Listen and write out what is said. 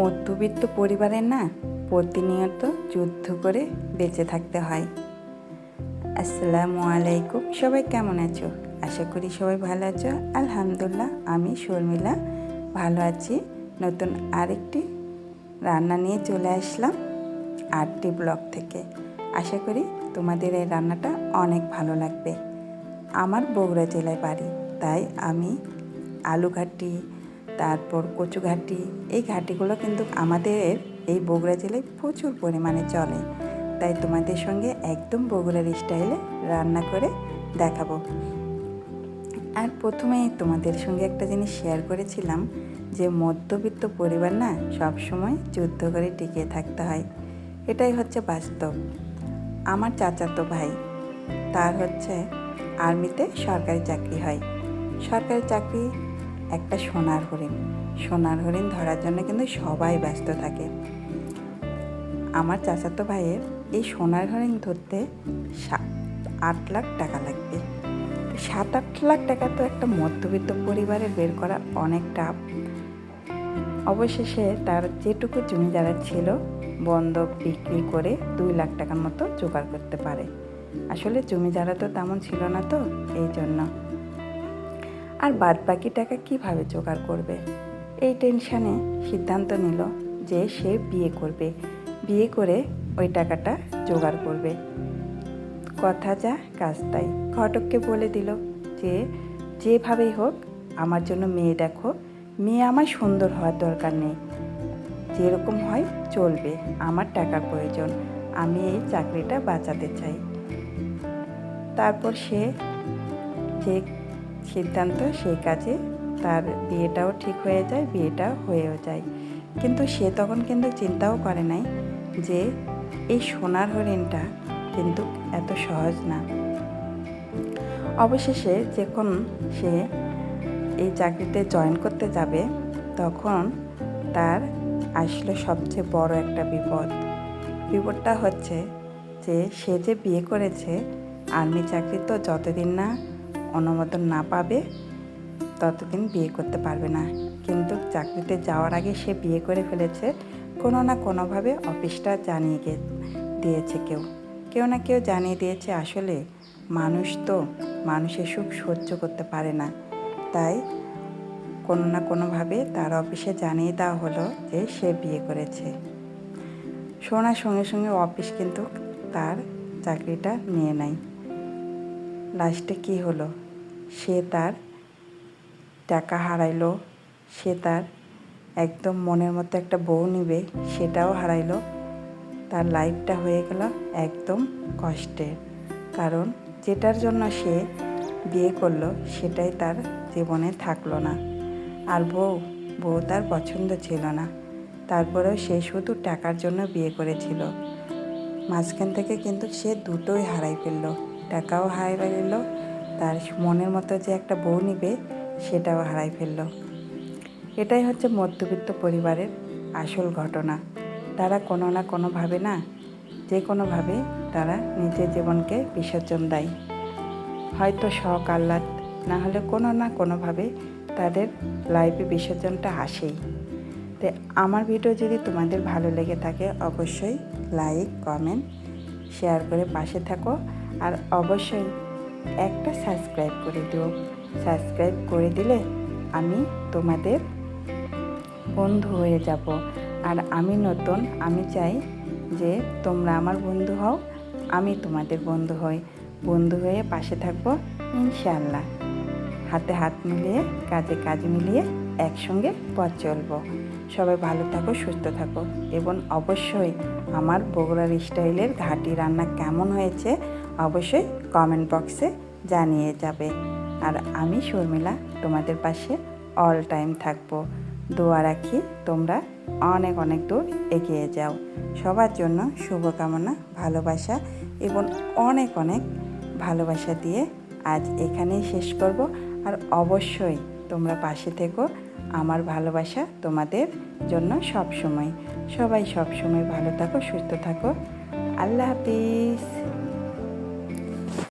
মধ্যবিত্ত পরিবারের না প্রতিনিয়ত যুদ্ধ করে বেঁচে থাকতে হয়। আসসালামু আলাইকুম, সবাই কেমন আছো? আশা করি সবাই ভালো আছো। আলহামদুলিল্লাহ, আমি শর্মিলা, ভালো আছি। নতুন আরেকটি রান্না নিয়ে চলে আসলাম আটটি ব্লগ থেকে। আশা করি তোমাদের এই রান্নাটা অনেক ভালো লাগবে। আমার বগুড়া জেলায় বাড়ি, তাই আমি আলু ঘাটি তারপর কচু ঘাটি এই ঘাটিগুলো কিন্তু আমাদের এই বগুড়া জেলায় প্রচুর পরিমাণে চলে। তাই তোমাদের সঙ্গে একদম বগুড়ার স্টাইলে রান্না করে দেখাবো। আর প্রথমেই তোমাদের সঙ্গে একটা জিনিস শেয়ার করেছিলাম, যে মধ্যবিত্ত পরিবার না সব সময় যুদ্ধ করে টিকিয়ে থাকতে হয়। এটাই হচ্ছে বাস্তব। আমার চাচাতো ভাই, তার হচ্ছে আর্মিতে সরকারি চাকরি হয়। সরকারি চাকরি একটা সোনার হরিণ। সোনার হরিণ ধরার জন্য কিন্তু সবাই ব্যস্ত থাকে। আমার চাচাতো ভাইয়ের এই সোনার হরিণ ধরতে সাত, আট লাখ টাকা লাগবে। সাত, আট লাখ টাকা তো একটা মধ্যবিত্ত পরিবারের বের করা অনেক টাফ। অবশেষে তার যেটুকু জমি যারা ছিল, বন্ধক, বিক্রি করে দুই লাখ টাকার মতো জোগাড় করতে পারে। আসলে জমি যারা তো তেমন ছিল না তো, এই জন্য। আর বাদ বাকি টাকা কীভাবে জোগাড় করবে? এই টেনশানে সিদ্ধান্ত নিল যে সে বিয়ে করবে। বিয়ে করে ওই টাকাটা জোগাড় করবে। কথা যা, কাজ তাই। ঘটককে বলে দিল যে, যেভাবেই হোক, আমার জন্য মেয়ে দেখো। মেয়ে আমার সুন্দর হওয়ার দরকার নেই। যেরকম হয় চলবে। আমার টাকার প্রয়োজন। আমি এই চাকরিটা বাঁচাতে চাই। তারপর সে যে সিদ্ধান্ত, সেই কাজে তার বিয়েটাও ঠিক হয়ে যায় বিয়েটাও হয়েও যায়। কিন্তু সে তখন কিন্তু চিন্তাও করে নাই যে এই সোনার হরিণটা কিন্তু এত সহজ না। অবশেষে যখন সে এই চাকরিতে জয়েন করতে যাবে, তখন তার আসলো সবচেয়ে বড় একটা বিপদ। বিপদটা হচ্ছে যে সে যে বিয়ে করেছে, আর্মি চাকরি তো যতদিন না অনুমোদন না পাবে, ততদিন বিয়ে করতে পারবে না। কিন্তু চাকরিতে যাওয়ার আগে সে বিয়ে করে ফেলেছে, কোনো না কোনোভাবে অফিসটা জানিয়ে দিয়েছে কেউ। কেউ না কেউ জানিয়ে দিয়েছে আসলে মানুষ তো মানুষের সুখ সহ্য করতে পারে না। তাই কোনো না কোনোভাবে তার অফিসে জানিয়ে দেওয়া হলো যে সে বিয়ে করেছে। শোনার সঙ্গে সঙ্গে অফিস কিন্তু তার চাকরিটা নিয়ে নেয়। লাস্টে কি হলো? সে তার টাকা হারাইলো, সে তার একদম মনের মতো একটা বউ নিবে, সেটাও হারাইলো। তার লাইফটা হয়ে গেল একদম কষ্টের। কারণ যেটার জন্য সে বিয়ে করল, সেটাই তার জীবনে থাকল না। আর বউ বউ তার পছন্দ ছিল না। তারপরেও সে শুধু টাকার জন্য বিয়ে করেছিল। মাঝখান থেকে কিন্তু সে দুটোই হারাই ফেলল। টাকাও হারাই ফেলল। তার মনের মতো যে একটা বউ নিবে, সেটাও হারাই ফেলল। এটাই হচ্ছে মধ্যবিত্ত পরিবারের আসল ঘটনা। তারা কোনো না কোনোভাবে না, যে কোনোভাবে তারা নিজের জীবনকে বিসর্জন দেয়। হয়তো শখ, আহ্লাদ, না হলে কোনো না কোনোভাবে তাদের লাইফে বিসর্জনটা আসেই। তো আমার ভিডিও যদি তোমাদের ভালো লেগে থাকে, অবশ্যই লাইক কমেন্ট শেয়ার করে পাশে থাকো। আর অবশ্যই একটা সাবস্ক্রাইব করে দিও। সাবস্ক্রাইব করে দিলে আমি তোমাদের বন্ধু হয়ে যাব। আর আমি নতুন, আমি চাই যে তোমরা আমার বন্ধু হও, আমি তোমাদের বন্ধু হই। বন্ধু হয়ে পাশে থাকব, ইনশাআল্লাহ। হাতে হাত মিলিয়ে, কাজে কাজ মিলিয়ে একসঙ্গে পথ চলবো। সবাই ভালো থাকো, সুস্থ থাকো। এবং অবশ্যই আমার বগুড়ার স্টাইলের ঘাটি রান্না কেমন হয়েছে অবশ্যই কমেন্ট বক্সে জানিয়ে যাবে। আর আমি শর্মিলা, তোমাদের পাশে অল টাইম থাকব। দোয়া রাখি তোমরা অনেক অনেক দূর এগিয়ে যাও। সবার জন্য শুভকামনা, ভালোবাসা এবং অনেক অনেক ভালোবাসা দিয়ে আজ এখানেই শেষ করব। আর অবশ্যই তোমরা পাশে থেকো। আমার ভালোবাসা তোমাদের জন্য সব সময় সবাই সব সময় ভালো থাকো, সুস্থ থাকো। আল্লাহ হাফিজ।